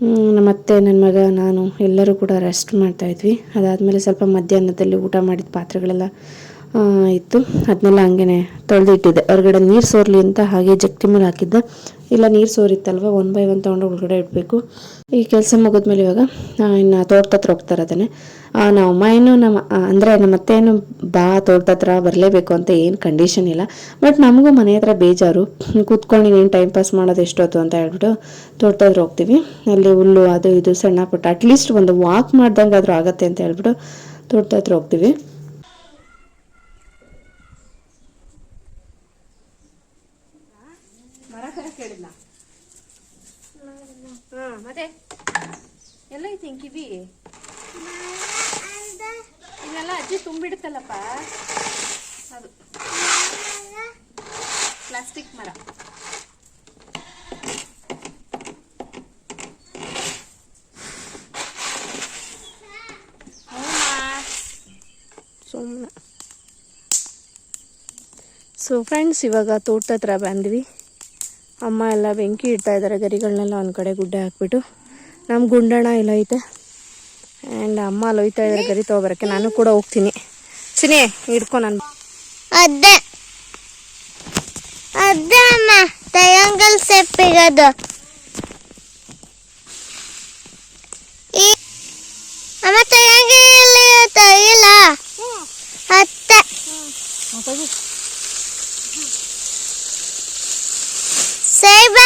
ನಮ್ಮ ಅತ್ತೆ ನನ್ನ ಮಗ, ನಾನು ಎಲ್ಲರೂ ಕೂಡ ರೆಸ್ಟ್ ಮಾಡ್ತಾಯಿದ್ವಿ ಅದಾದಮೇಲೆ ಸ್ವಲ್ಪ ಮಧ್ಯಾಹ್ನದಲ್ಲಿ ಊಟ ಮಾಡಿದ ಪಾತ್ರೆಗಳೆಲ್ಲ ಇತ್ತು. ಅದನ್ನೆಲ್ಲ ಹಂಗೇನೆ ತೊಳೆದಿಟ್ಟಿದ್ದೆ. ಹೊರಗಡೆ ನೀರು ಸೋರ್ಲಿ ಅಂತ ಹಾಗೆ ಜಗ್ತಿ ಮೇಲೆ ಹಾಕಿದ್ದೆ. ಇಲ್ಲ, ನೀರು ಸೋರಿತ್ತಲ್ವ? ಒನ್ ಬೈ ಒನ್ ತೊಗೊಂಡು ಒಳಗಡೆ ಇಡಬೇಕು. ಈ ಕೆಲಸ ಮುಗಿದ್ಮೇಲೆ ಇವಾಗ ಇನ್ನು ತೋಟದತ್ರ ಹೋಗ್ತಾ ಇರೋದೇನೆ. ನಮ್ಮ ಅಮ್ಮ ಏನು ನಮ್ಮ ಅಂದರೆ ನಮ್ಮ ಅತ್ತೆ ಏನು ಬಾ ತೋಟದತ್ರ ಬರಲೇಬೇಕು ಅಂತ ಏನು ಕಂಡೀಷನ್ ಇಲ್ಲ. ಬಟ್ ನಮಗೂ ಮನೆ ಹತ್ರ ಬೇಜಾರು. ಕೂತ್ಕೊಂಡು ಏನು ಟೈಮ್ ಪಾಸ್ ಮಾಡೋದು ಎಷ್ಟೊತ್ತು ಅಂತ ಹೇಳ್ಬಿಟ್ಟು ತೋಟದತ್ರ ಹೋಗ್ತೀವಿ. ಅಲ್ಲಿ ಹುಲ್ಲು, ಅದು, ಇದು ಸಣ್ಣ ಪುಟ್ಟ ಅಟ್ಲೀಸ್ಟ್ ಒಂದು ವಾಕ್ ಮಾಡ್ದಂಗಾದರೂ ಆಗತ್ತೆ ಅಂತ ಹೇಳ್ಬಿಟ್ಟು ತೋಟದ ಹತ್ರ ಹೋಗ್ತೀವಿ ಹಾಂ ಮತ್ತೆ ಕಿವಿ ಇದೆಲ್ಲ ಅಜ್ಜಿ ತುಂಬಿಡುತ್ತಲ್ಲಪ್ಪ ಅದು. ಪ್ಲಾಸ್ಟಿಕ್ ಮರ. ಸುಮ್ಮನೆ ಸೊ ಫ್ರೆಂಡ್ಸ್ ಇವಾಗ ತೋಟದ ಹತ್ರ ಬಂದ್ವಿ. ಅಮ್ಮ ಎಲ್ಲ ಬೆಂಕಿ ಇಡ್ತಾ ಇದ್ದಾರೆ ಗರಿಗಳನ್ನೆಲ್ಲ ಒಂದು ಕಡೆ ಗುಡ್ಡೆ ಹಾಕ್ಬಿಟ್ಟು. ನಮ್ಮ ಗುಂಡಣ್ಣ ಇಲ್ಲ ಐತೆ. ಆ್ಯಂಡ್ ಅಮ್ಮ ಅಲ್ಲಿ ಹೋಯ್ತಾ ಇದ್ದಾರೆ ಗರಿ ತೊಗೊಬರಕ್ಕೆ ನಾನು ಕೂಡ ಹೋಗ್ತೀನಿ. ಸಿನಿ ಹಿಡ್ಕೊ ನಾನು ಅದೇ ಅದೇ ಅಮ್ಮ ಟ್ರಯಾಂಗಲ್ ಸೆಪ್ಪಿಗದು ಅಮ್ಮ ಟ್ರಯಾಂಗಲ್ ಇಲ್ಲ. ಅತ್ತೆ. ಸೈಡ್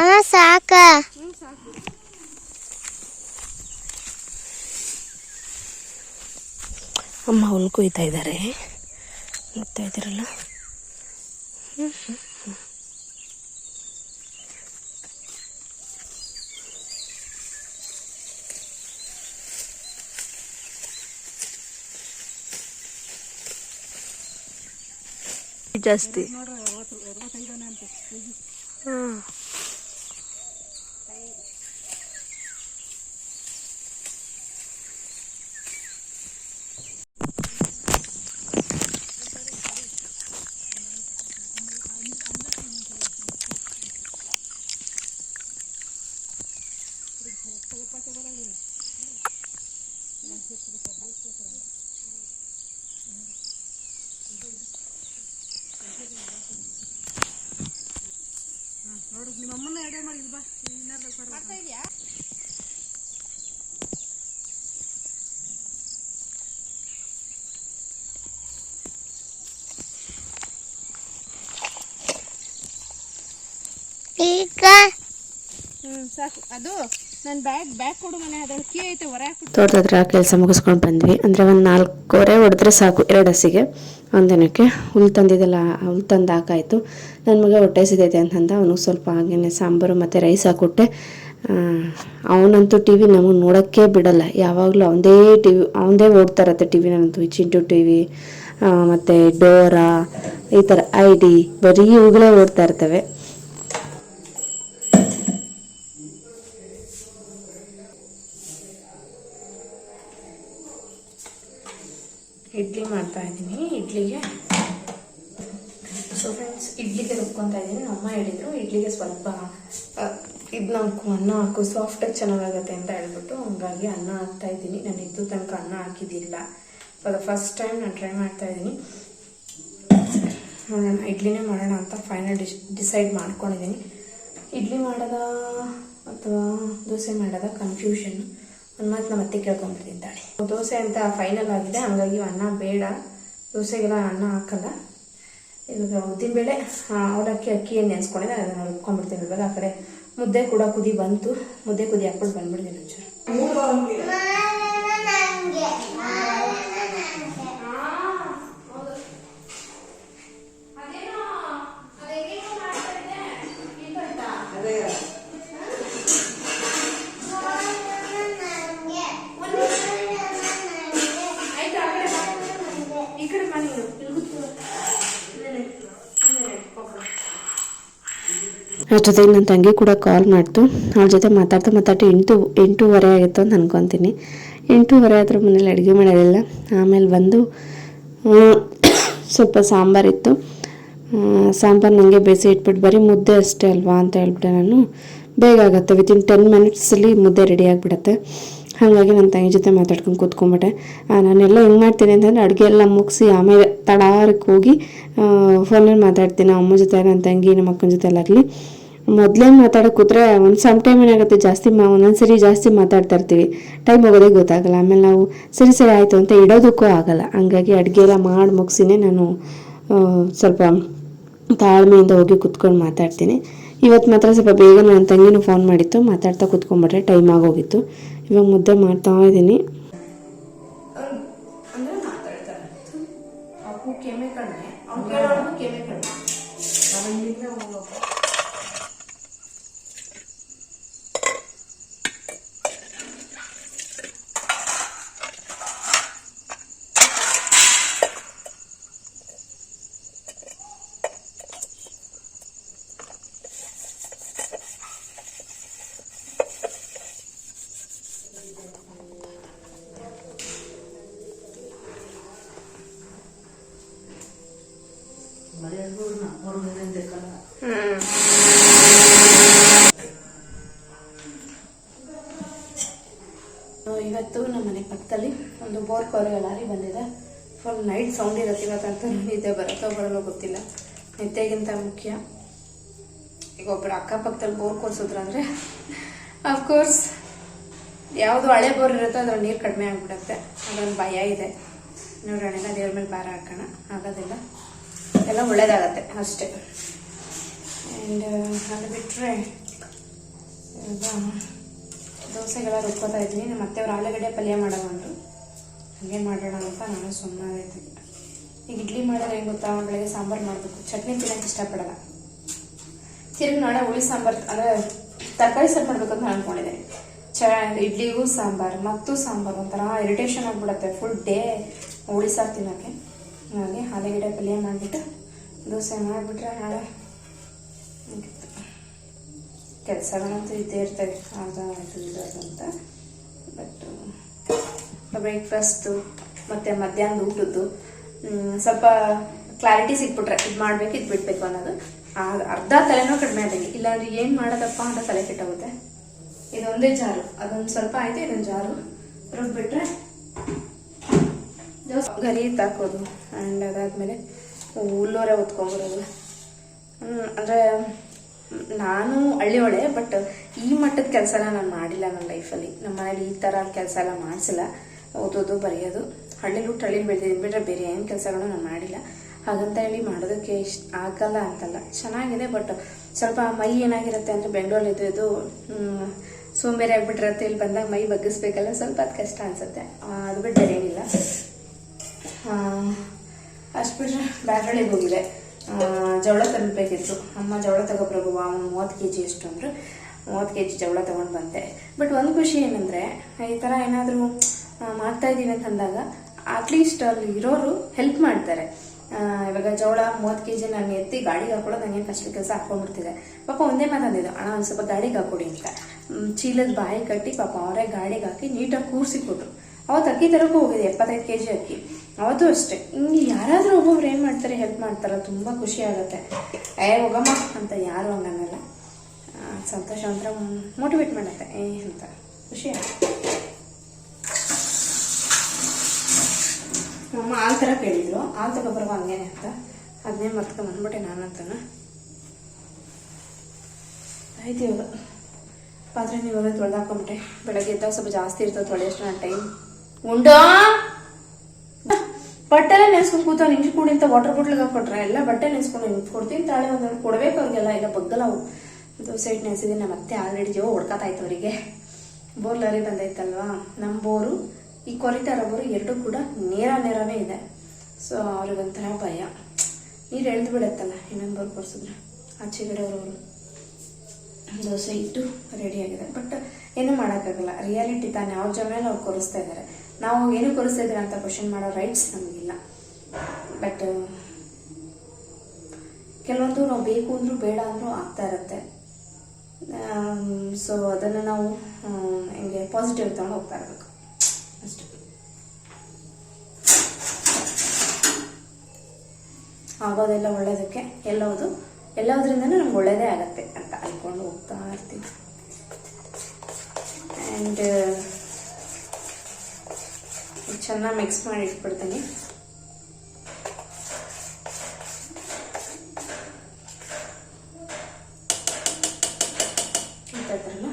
ಅಮ್ಮ ಸಾಕ. ಅಮ್ಮ ಹುಲ್ ಕುಯ್ತಾ ಇದ್ದಾರೆ ನೋಡ್ತಾ ಇದ್ದೀರಲ್ಲ? ಜಾಸ್ತಿ. ಹಾಂ ಈಗ ಹ್ಞೂ ಸಾಕು ಅದು ನನ್ನ ಬ್ಯಾಗ್ ಬ್ಯಾಗ್ ಕೊಡು ಮನೆ ಅದ್ರಲ್ಲಿ ಕೀ ಐತೆ ಹೊರ ಹಾಕ್ಬಿಟ್ಟು ತೋಟದ ಹತ್ರ ಕೆಲಸ ಮುಗಿಸ್ಕೊಂಡು ಬಂದ್ವಿ. ಅಂದರೆ ಒಂದು ನಾಲ್ಕೂವರೆ ಹೊಡೆದ್ರೆ ಸಾಕು, ಎರಡು ಹಸಿಗೆ. ಒಂದಿನಕ್ಕೆ ಹುಲ್ ತಂದಿದ್ದೆಲ್ಲ, ಹುಲ್ ತಂದು ಹಾಕಾಯಿತು. ನನ್ನ ಮಗ ಹೊಟ್ಟೆ ಸಿದೈತೆ ಅಂತಂದ ಅವನು ಸ್ವಲ್ಪ ಹಾಗೇನೆ ಸಾಂಬಾರು ಮತ್ತು ರೈಸ್ ಹಾಕ್ಕೊಟ್ಟೆ ಅವನಂತೂ ಟಿ ವಿ ನಮಗೆ ನೋಡೋಕ್ಕೆ ಬಿಡಲ್ಲ. ಯಾವಾಗಲೂ ಅವನದೇ ಟಿ ವಿ, ಅವನದೇ ಓಡ್ತಾ ಇರತ್ತೆ ಟಿ ವಿನಂತೂ ಚಿಂಟು ಟಿ ವಿ ಮತ್ತು ಡೋರಾ, ಈ ಥರ ಐ ಡಿ ಬರೀ ಇವುಗಳೇ ಓಡ್ತಾ ಇರ್ತವೆ. ಇಡ್ಲಿ ಮಾಡ್ತಾ ಇದ್ದೀನಿ. ಇಡ್ಲಿಗೆ ಸೊ ಫ್ರೆಂಡ್ಸ್ ಇಡ್ಲಿಗೆ ರುಬ್ಕೊತಾ ಇದ್ದೀನಿ. ಅಮ್ಮ ಹೇಳಿದ್ರು, ಇಡ್ಲಿಗೆ ಸ್ವಲ್ಪ ಇದನ್ನ ಹಾಕು, ಅನ್ನ ಹಾಕು ಸಾಫ್ಟಾಗಿ ಚೆನ್ನಾಗಾಗತ್ತೆ ಅಂತ ಹೇಳ್ಬಿಟ್ಟು ಹಂಗಾಗಿ ಅನ್ನ ಹಾಕ್ತಾ ಇದ್ದೀನಿ. ನಾನು ಇದ್ದು ತನಕ ಅನ್ನ ಹಾಕಿದ್ದಿಲ್ಲ. ಫಾರ್ ದ ಫಸ್ಟ್ ಟೈಮ್ ನಾನು ಟ್ರೈ ಮಾಡ್ತಾ ಇದ್ದೀನಿ. ನೋಡೋಣ ಇಡ್ಲಿನೇ ಮಾಡೋಣ ಅಂತ ಫೈನಲ್ ಡಿಶ್ ಡಿಸೈಡ್ ಮಾಡ್ಕೊಂಡಿದ್ದೀನಿ. ಇಡ್ಲಿ ಮಾಡೋದ ಅಥವಾ ದೋಸೆ ಮಾಡೋದ ಕನ್ಫ್ಯೂಷನ್ ಒಂದು ಮಾತು ನಮ್ಮ ಅತ್ತೆ ಕೇಳ್ಕೊಂಡ್ಬಿಟ್ಟಿದ್ದಾಳೆ. ದೋಸೆ ಅಂತ ಫೈನಲ್ ಆಗಿದೆ ಹಂಗಾಗಿ ಅನ್ನ ಬೇಡ ದೋಸೆಗೆಲ್ಲ ಅನ್ನ ಹಾಕಲ್ಲ. ಇವಾಗ ಉದ್ದಿನಬೇಳೆ ಅವಲಕ್ಕಿ ಅಕ್ಕಿ ನೆನೆಸ್ಕೊಂಡಿದ್ದೆ ಅದನ್ನು ರುಬ್ಕೊಂಡ್ಬಿಡ್ತೀನಿ ಇವಾಗ ಆ ಕಡೆ ಮುದ್ದೆ ಕೂಡ ಕುದಿ ಬಂತು. ಮುದ್ದೆ ಕುದಿ ಹಾಕ್ಬಿಟ್ಟು ಬಂದ್ಬಿಡ್ತೀನಿ ಒಂಚೂರು. ಅದ್ರ ಜೊತೆಗೆ ನನ್ನ ತಂಗಿ ಕೂಡ ಕಾಲ್ ಮಾಡ್ತು. ಅವಳ ಜೊತೆ ಮಾತಾಡ್ತಾ ಮಾತಾಡ್ತಾ ಎಂಟು ಎಂಟೂವರೆ ಆಗಿತ್ತು ಅಂತ ಅನ್ಕೊತೀನಿ. ಎಂಟೂವರೆ ಆದರೂ ಮನೇಲಿ ಅಡುಗೆ ಮಾಡೋದಿಲ್ಲ. ಆಮೇಲೆ ಬಂದು ಸ್ವಲ್ಪ ಸಾಂಬಾರಿತ್ತು ಸಾಂಬಾರು ನನಗೆ ಬೇಯಿಸಿ ಇಟ್ಬಿಟ್ಟು ಬರೀ ಮುದ್ದೆ ಅಷ್ಟೇ ಅಲ್ವಾ ಅಂತ ಹೇಳ್ಬಿಟ್ಟೆ ನಾನು. ಬೇಗ ಆಗುತ್ತೆ. ವಿತಿನ್ ಟೆನ್ ಮಿನಿಟ್ಸಲ್ಲಿ ಮುದ್ದೆ ರೆಡಿ ಆಗಿಬಿಡತ್ತೆ. ಹಾಗಾಗಿ ನನ್ನ ತಂಗಿ ಜೊತೆ ಮಾತಾಡ್ಕೊಂಡು ಕೂತ್ಕೊಂಡ್ಬಿಟ್ಟೆ ಆ, ನಾನೆಲ್ಲ ಹೆಂಗೆ ಮಾಡ್ತೀನಿ ಅಂತಂದರೆ ಅಡುಗೆ ಎಲ್ಲ ಮುಗಿಸಿ ಆಮೇಲೆ ತಡಾರಕ್ಕೆ ಹೋಗಿ ಫೋನಲ್ಲಿ ಮಾತಾಡ್ತೀನಿ. ಅಮ್ಮ ಜೊತೆ ನನ್ನ ತಂಗಿ ನಮ್ಮ ಅಕ್ಕನ ಜೊತೆ ಎಲ್ಲಾಗಲಿ ಮೊದಲೇ ಮಾತಾಡೋಕೆ ಕೂತ್ರೆ ಒಂದು ಸಮ್ ಟೈಮ್ ಏನಾಗುತ್ತೆ, ಜಾಸ್ತಿ ಮಾ ಒಂದೊಂದು ಸರಿ ಜಾಸ್ತಿ ಮಾತಾಡ್ತಾ ಇರ್ತೀವಿ. ಟೈಮ್ ಹೋಗೋದೇ ಗೊತ್ತಾಗಲ್ಲ. ಆಮೇಲೆ ನಾವು ಸರಿ ಸರಿ ಆಯಿತು ಅಂತ ಇಡೋದಕ್ಕೂ ಆಗಲ್ಲ. ಹಂಗಾಗಿ ಅಡುಗೆ ಎಲ್ಲ ಮಾಡಿ ಮುಗಿಸಿನೇ ನಾನು ಸ್ವಲ್ಪ ತಾಳ್ಮೆಯಿಂದ ಹೋಗಿ ಕುತ್ಕೊಂಡು ಮಾತಾಡ್ತೀನಿ. ಇವತ್ತು ಮಾತ್ರ ಸ್ವಲ್ಪ ಬೇಗ ನನ್ನ ತಂಗಿನೂ ಫೋನ್ ಮಾಡಿತ್ತು. ಮಾತಾಡ್ತಾ ಕುತ್ಕೊಂಡ್ಬಿಟ್ರೆ ಟೈಮ್ ಆಗೋಗಿತ್ತು. ಇವಾಗ ಮುದ್ದೆ ಮಾಡ್ತಾ ಇದ್ದೀನಿ. ನೈಟ್ ಸೌಂಡ್ ಇರತ್ತೆ ಇವತ್ತಂತೂ ನಿದ್ದೆ ಬರುತ್ತೋ ಬರಲ್ಲೋ ಗೊತ್ತಿಲ್ಲ. ನಿದ್ದೆಗಿಂತ ಮುಖ್ಯ. ಈಗ ಒಬ್ಬರು ಅಕ್ಕಪಕ್ಕದಲ್ಲಿ ಬೋರ್ ಕೊರ್ಸಿದ್ರಂದ್ರೆ ಅಫ್ಕೋರ್ಸ್ ಯಾವುದು ಹಳೆ ಬೋರ್ ಇರುತ್ತೋ ಅದ್ರ ನೀರು ಕಡಿಮೆ ಆಗಿಬಿಡುತ್ತೆ. ಅದೊಂದು ಭಯ ಇದೆ. ನೋಡೋಣ ದೇವ್ರ ಮೇಲೆ ಭಾರ ಹಾಕೋಣ. ಆಗೋದಿಲ್ಲ. ಎಲ್ಲ ಒಳ್ಳೇದಾಗತ್ತೆ ಅಷ್ಟೇ. ಆ್ಯಂಡ್ ಅದು ಬಿಟ್ಟರೆ ದೋಸೆಗಳ ರುಬ್ಕೋತಾ ಇದ್ದೀನಿ ನಮ್ಮ ಅತ್ತೆಯವ್ರು ಆಲೂಗಡ್ಡೆ ಪಲ್ಯ ಮಾಡೋವಂದ್ರು ಹಾಗೆ ಮಾಡೋಣ ಅಂತ ನಾನು ಸುಮ್ಮನೆ ಈಗ ಇಡ್ಲಿ ಮಾಡೋದು ಹೆಂಗೆ ಗೊತ್ತಾ? ಬೆಳಗ್ಗೆ ಸಾಂಬಾರು ಮಾಡಬೇಕು. ಚಟ್ನಿ ತಿನ್ನೋಕ್ಕೆ ಇಷ್ಟಪಡಲ್ಲ. ತಿರುಗಿ ನಾಳೆ ಹುಳಿ ಸಾಂಬಾರು, ಅಂದರೆ ತರಕಾರಿ ಸಾರು ಮಾಡಬೇಕು ಅಂತ ಅನ್ಕೊಂಡಿದ್ದೀನಿ. ಚ, ಇಡ್ಲಿಗೂ ಸಾಂಬಾರು, ಮತ್ತು ಸಾಂಬಾರು, ಒಂಥರ ಇರಿಟೇಷನ್ ಆಗಿಬಿಡುತ್ತೆ ಫುಲ್ ಡೇ ಹುಳಿ ಸಾರು ತಿನ್ನೋಕ್ಕೆ. ಹಾಗೆ ಆಲೂಗಡ್ಡೆ ಪಲ್ಯ ಮಾಡಿಬಿಟ್ಟು ದೋಸೆ ಮಾಡಿಬಿಟ್ರೆ ನಾಳೆ ಕೆಲಸಗಳಂತೂ ಇದ್ದೇ ಇರ್ತವೆ ಅದು ಇದು ಅಂತ. ಬಟ್ ಬ್ರೇಕ್ಫಾಸ್ಟು ಮತ್ತೆ ಮಧ್ಯಾಹ್ನದ ಊಟದ್ದು ಸ್ವಲ್ಪ ಕ್ಲಾರಿಟಿ ಸಿಕ್ಬಿಟ್ರೆ ಇದು ಮಾಡ್ಬೇಕು ಇದು ಬಿಡಬೇಕು ಅನ್ನೋದು. ಅರ್ಧ ತಲೆನೋ ಕಡಿಮೆ ಆದಂಗೆ. ಇಲ್ಲಾಂದ್ರೆ ಏನು ಮಾಡೋದಪ್ಪ ಅಂತ ತಲೆ ಕೆಟ್ಟೋಗುತ್ತೆ. ಇದೊಂದೇ ಜಾರು. ಅದೊಂದು ಸ್ವಲ್ಪ ಆಯ್ತು ಇದೊಂದು ಜಾರು. ರುಬ್ಬಿಟ್ರೆ ಗರಿ ತಾಕೋದು ಆ್ಯಂಡ್ ಅದಾದ್ಮೇಲೆ ಹುಲ್ಲೋರೆ ಹ್ಮ್, ಅಂದ್ರೆ ನಾನು ಹಳ್ಳಿಯೊಳೆ ಬಟ್ ಈ ಮಟ್ಟದ ಕೆಲಸ ನಾನು ಮಾಡಿಲ್ಲ ನನ್ನ ಲೈಫಲ್ಲಿ ನಮ್ಮ ಮನೇಲಿ ಈ ಥರ ಕೆಲಸ ಎಲ್ಲ ಮಾಡಿಸಿಲ್ಲ. ಓದೋದು, ಬರೆಯೋದು, ಹಳ್ಳಿಲಿ ಹಳ್ಳಿಲಿ ಬೆಳೆದಿದ್ದೀನಿ ಬಿಟ್ಟರೆ ಬೇರೆ ಏನು ಕೆಲಸಗಳು ನಾನು ಮಾಡಿಲ್ಲ. ಹಾಗಂತ ಹೇಳಿ ಮಾಡೋದಕ್ಕೆ ಇಷ್ಟ ಆಗಲ್ಲ ಅಂತಲ್ಲ. ಚೆನ್ನಾಗಿದೆ ಬಟ್ ಸ್ವಲ್ಪ ಮೈ ಏನಾಗಿರುತ್ತೆ ಅಂದರೆ ಬೆಂಗಳೂರಲ್ಲಿ ಇದು ಇದು ಸೋಂಬೇರಿ ಆಗಿಬಿಟ್ಟಿರುತ್ತೆ ಇಲ್ಲಿ ಬಂದಾಗ ಮೈ ಬಗ್ಗಿಸ್ಬೇಕಲ್ಲ, ಸ್ವಲ್ಪ ಅದು ಕಷ್ಟ ಅನಿಸುತ್ತೆ. ಅದು ಬಿಟ್ಟು ಏನಿಲ್ಲ. ಅಷ್ಟು ಬಿಟ್ಟರೆ ಬ್ಯಾಟ್ರಳ್ಳಿಗೆ ಹೋಗಿದೆ ಜವಳ ತರಬೇಕಿತ್ತು ಅಮ್ಮ ಜವಳ ತಗೊಬ್ರಗು ಒಂದು ಮೂವತ್ತು ಕೆ ಜಿ ಎಷ್ಟು ಅಂದರು. ಮೂವತ್ತು ಕೆ ಜಿ ಜವಳ ತೊಗೊಂಡು ಬಂದೆ. ಬಟ್ ಒಂದು ಖುಷಿ ಏನಂದರೆ, ಈ ಥರ ಏನಾದರೂ ಮಾಡ್ತಾ ಇದ್ದೀನಿ ಅಂತ ಅಂದಾಗ ಅಟ್ಲೀಸ್ಟ್ ಅಲ್ಲಿ ಇರೋರು ಹೆಲ್ಪ್ ಮಾಡ್ತಾರೆ. ಇವಾಗ ಜೋಳ ಮೂವತ್ತು ಕೆ ಜಿ ನಾನು ಎತ್ತಿ ಗಾಡಿಗೆ ಹಾಕೊಳ್ಳೋದು ನನಗೇನು ಫಸ್ಟ್ ಕೆಲಸ ಹಾಕೊಂಡ್ಬಿಡ್ತಿದೆ ಪಾಪ ಒಂದೇ ಮಾತಂದಿದ್ದು, ಅಣ್ಣ, ಒಂದು ಸ್ವಲ್ಪ ಗಾಡಿಗೆ ಹಾಕೊಡಿ ಅಂತ. ಚೀಲದ ಬಾಯಿ ಕಟ್ಟಿ ಪಾಪ ಅವರೇ ಗಾಡಿಗೆ ಹಾಕಿ ನೀಟಾಗಿ ಕೂರಿಸಿ ಕೊಟ್ರು. ಅವತ್ತು ಅಕ್ಕಿ ತರಕ್ಕೂ ಹೋಗಿದೆ ಎಪ್ಪತ್ತೈದು ಕೆ ಜಿ ಅಕ್ಕಿ. ಅವತ್ತು ಅಷ್ಟೇ. ಹಿಂಗೆ ಯಾರಾದರೂ ಒಬ್ಬೊಬ್ರು ಏನು ಮಾಡ್ತಾರೆ ಹೆಲ್ಪ್ ಮಾಡ್ತಾರೆ, ತುಂಬ ಖುಷಿ ಆಗುತ್ತೆ. ಏ, ಹೋಗಮ್ಮ ಅಂತ ಯಾರು ಹಂಗನ್ನಲ್ಲ ಸಂತೋಷ ಅಂತ ಮೋಟಿವೇಟ್ ಮಾಡುತ್ತೆ. ಏ, ಅಂತ. ಖುಷಿ ಆಗುತ್ತೆ. ನಮ್ಮ ಹಾಲು ಥರ ಕೇಳಿದ್ರು ಹಾಲು ತಗೊಬರುವ ಹಂಗೇನೆ ಅಂತ. ಅದನ್ನೇ ಬಂದ್ಬಿಟ್ಟೆ ನಾನಂತನ ಆಯ್ತು ಇವಾಗ. ಪಾತ್ರೆ ಇವಾಗ ತೊಳೆದು ಹಾಕೊಂಬಿಟ್ಟೆ ಬೆಳಗ್ಗೆ ಎದ್ದಾಗ ಸ್ವಲ್ಪ ಜಾಸ್ತಿ ಇರ್ತದೆ ತೊಳೆಯಷ್ಟು ನನ್ನ ಟೈಮ್. ಉಂಡೋ? ಬಟ್ಟೆಲ್ಲ ನೆನೆಸ್ಕೊಂಡು ಕೂತ ನಿಂಜು ಅಂತ ವಾಟರ್ ಬಾಟ್ಲಿಗೆ ಹಾಕೊಟ್ರೆ ಎಲ್ಲ ಬಟ್ಟೆ ನೆನೆಸ್ಕೊಂಡು ಕೊಡ್ತೀನಿ ತಾಳೆ ಒಂದು ಕೊಡ್ಬೇಕು ಅವ್ರಿಗೆಲ್ಲ. ಇಲ್ಲ ಬಗ್ಗಲ್ಲ ಅವು. ದೋಸೆ ಇಟ್ಟು ನೆನೆಸಿದ್ದೀನಿ ನಮ್ಮ ಮತ್ತೆ ಆಲ್ರೆಡಿ ಜೀವ ಹೊಡ್ಕೊತಾಯ್ತು ಅವರಿಗೆ. ಬೋರ್ ಲರಿ ಬಂದೈತಲ್ವಾ? ನಮ್ಮ ಬೋರು. ಈ ಕೊರಿತಾ ರಬ್ಬರು ಬೋರು ಎರಡೂ ಕೂಡ ನೇರ ನೇರವೇ ಇದೆ. ಸೊ ಅವ್ರಿಗೊಂಥರ ಭಯ. ನೀರು ಎಳ್ದು ಬಿಡುತ್ತಲ್ಲ ಇನ್ನೊಂದು ಬರ್ ಕೊರ್ಸಿದ್ರೆ ಅವರು ದೋಸೆ ಇಟ್ಟು ರೆಡಿ ಆಗಿದೆ ಬಟ್ ಏನೂ ಮಾಡೋಕ್ಕಾಗಲ್ಲ. ರಿಯಾಲಿಟಿ ತಾನೇ. ಅವ್ರ ಜಮೇಲೆ ಅವ್ರು ಕೊರಿಸ್ತಾ ಇದ್ದಾರೆ ನಾವು ಏನು ಕೊರಿಸ್ತಾ ಇದ್ದೀರಾ ಅಂತ ಕ್ವಶನ್ ಮಾಡೋ ರೈಟ್ಸ್ ನಮಗಿಲ್ಲ. ಬಟ್ ಕೆಲವೊಂದು ನಾವು ಬೇಕು ಅಂದರೂ ಬೇಡ ಅಂದರೂ ಆಗ್ತಾ ಇರುತ್ತೆ. ಸೊ ಅದನ್ನು ನಾವು ಹಿಂಗೆ ಹೆಂಗೆ ಪಾಸಿಟಿವ್ ತಗೊಂಡು ಹೋಗ್ತಾ ಇರಬೇಕು ಅಷ್ಟೇ ಆಗೋದೆಲ್ಲ ಒಳ್ಳೇದಕ್ಕೆ ಎಲ್ಲೋದು ಎಲ್ಲೋದ್ರಿಂದ ನಮ್ಗೆ ಒಳ್ಳೇದೇ ಆಗತ್ತೆ ಅಂತ ಅನ್ಕೊಂಡು ಹೋಗ್ತಾ ಇರ್ತೀನಿ ಆ್ಯಂಡ್ ಚೆನ್ನಾಗಿ ಮಿಕ್ಸ್ ಮಾಡಿ ಇಟ್ಬಿಡ್ತೀನಿ ಈ ಥರನ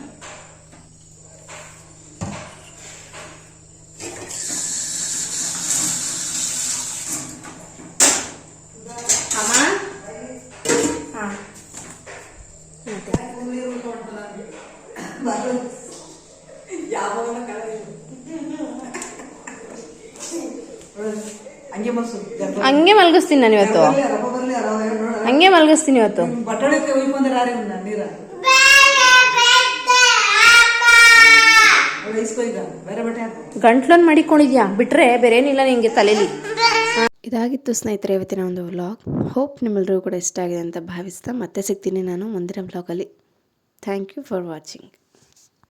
ಅಮ್ಮ ಹಾಂ ಹಂಗೆ ಮನ್ಸು ಹಂಗೆ ಮಲಗಿಸ್ತೀನಿ ನಾನು ಇವತ್ತು. ಹಂಗೆ ಮಲಗಿಸ್ತೀನಿ ಇವತ್ತು. ಗಂಟ್ಲನ್ ಮಾಡಿಕೊಂಡಿದ್ಯಾ? ಬಿಟ್ರೆ ಬೇರೆ ಏನಿಲ್ಲ ನಿಂಗೆ ತಲೆಲಿ. ಇದಾಗಿತ್ತು ಸ್ನೇಹಿತರೆ ಇವತ್ತಿನ ಒಂದು ವ್ಲಾಗ್. ಹೋಪ್ ನಿಮ್ಮೆಲ್ಲರಿಗೂ ಕೂಡ ಇಷ್ಟ ಆಗಿದೆ ಅಂತ ಭಾವಿಸ್ತಾ ಮತ್ತೆ ಸಿಗ್ತೀನಿ ನಾನು ಮುಂದಿನ ವ್ಲಾಗಲ್ಲಿ. Thank you for watching